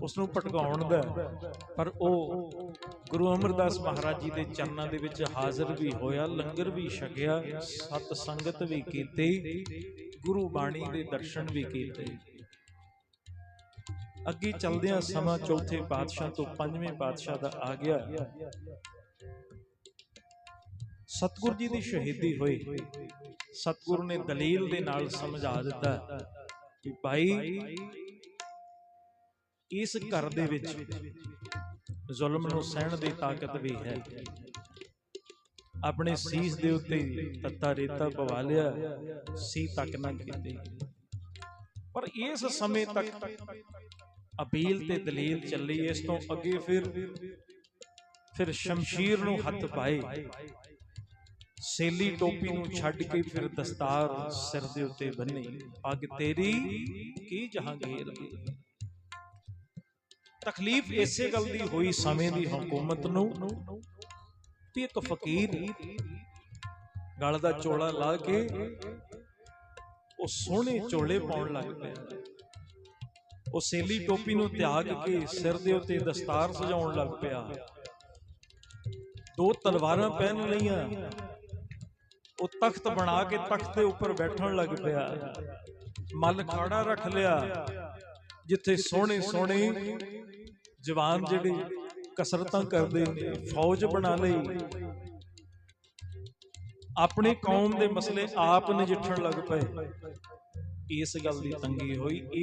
ਉਸ ਨੂੰ ਭਟਕਾਉਣ ਦਾ ਪਰ ਉਹ ਗੁਰੂ ਅਮਰਦਾਸ ਮਹਾਰਾਜ ਜੀ ਦੇ ਚਰਨਾਂ ਦੇ ਵਿੱਚ ਹਾਜ਼ਰ ਵੀ ਹੋਇਆ, ਲੰਗਰ ਵੀ ਛਕਿਆ, ਸਤ ਸੰਗਤ ਵੀ ਕੀਤੀ, ਗੁਰੂ ਬਾਣੀ ਦੇ ਦਰਸ਼ਨ ਵੀ ਕੀਤੇ। ਅੱਗੇ ਚੱਲਦਿਆਂ ਸਮਾਂ ਚੌਥੇ ਪਾਤਸ਼ਾਹ ਤੋਂ ਪੰਜਵੇਂ ਪਾਤਸ਼ਾਹ ਦਾ ਆ ਗਿਆ। ਸਤਿਗੁਰ ਜੀ ਦੀ ਸ਼ਹੀਦੀ ਹੋਈ। ਸਤਿਗੁਰ ਨੇ ਦਲੀਲ ਦੇ ਨਾਲ ਸਮਝਾ ਦਿੱਤਾ ਕਿ ਭਾਈ ਇਸ ਘਰ ਦੇ ਵਿੱਚ ਜ਼ੁਲਮ ਨੂੰ ਸਹਿਣ ਦੀ ਤਾਕਤ ਵੀ ਹੈ। ਆਪਣੇ ਸੀਸ ਦੇ ਉੱਤੇ ਤੱਤਾ ਰੇਤਾ ਪਵਾ ਲਿਆ ਸੀ ਤੱਕ ਨਾ ਕੀਤੀ। ਪਰ ਇਸ ਸਮੇਂ ਤੱਕ ਅਪੀਲ ਤੇ ਦਲੀਲ ਚੱਲੀ ਇਸ ਤੋਂ ਅੱਗੇ ਫਿਰ ਫਿਰ ਸ਼ਮਸ਼ੀਰ ਨੂੰ ਹੱਥ ਪਾਏ। ਸੇਲੀ ਟੋਪੀ ਨੂੰ ਛੱਡ ਕੇ ਫਿਰ ਦਸਤਾਰ ਸਿਰ ਦੇ ਉੱਤੇ ਬੰਨੀ। ਪੱਗ ਤੇਰੀ ਕੀ ਜਹਾਂਗੀਰ? ਦੀ ਤਕਲੀਫ ਇਸੇ ਗੱਲ ਦੀ ਹੋਈ ਸਮੇਂ ਦੀ ਹਕੂਮਤ ਨੂੰ ਵੀ ਇੱਕ ਫਕੀਰ ਗਲ ਦਾ ਚੋਲਾ ਲਾ ਕੇ ਉਹ ਸੋਹਣੇ ਚੋਲੇ ਪਾਉਣ ਲੱਗ ਪਿਆ। ਉਹ ਸੇਲੀ ਟੋਪੀ ਨੂੰ ਤਿਆਗ ਕੇ ਸਿਰ ਦੇ ਉੱਤੇ ਦਸਤਾਰ ਸਜਾਉਣ ਲੱਗ ਪਿਆ। ਦੋ ਤਲਵਾਰਾਂ ਪਹਿਨ ਲਈਆਂ। ਉਹ ਤਖਤ ਬਣਾ ਕੇ ਤਖਤ ਦੇ ਉੱਪਰ ਬੈਠਣ ਲੱਗ ਪਿਆ। ਮੱਲ ਖਾੜਾ ਰੱਖ ਲਿਆ। ਜਿੱਥੇ ਸੋਹਣੇ ਸੋਹਣੇ ਜਵਾਨ ਜਿਹੜੇ ਕਸਰਤਾਂ ਕਰਦੇ ਨੇ ਫੌਜ ਬਣਾ ਲਈ। ਆਪਣੀ ਕੌਮ ਦੇ ਮਸਲੇ ਆਪ ਨਜਿੱਠਣ ਲੱਗ ਪਏ। ਇਸ ਗੱਲ ਦੀ ਤੰਗੀ ਹੋਈ।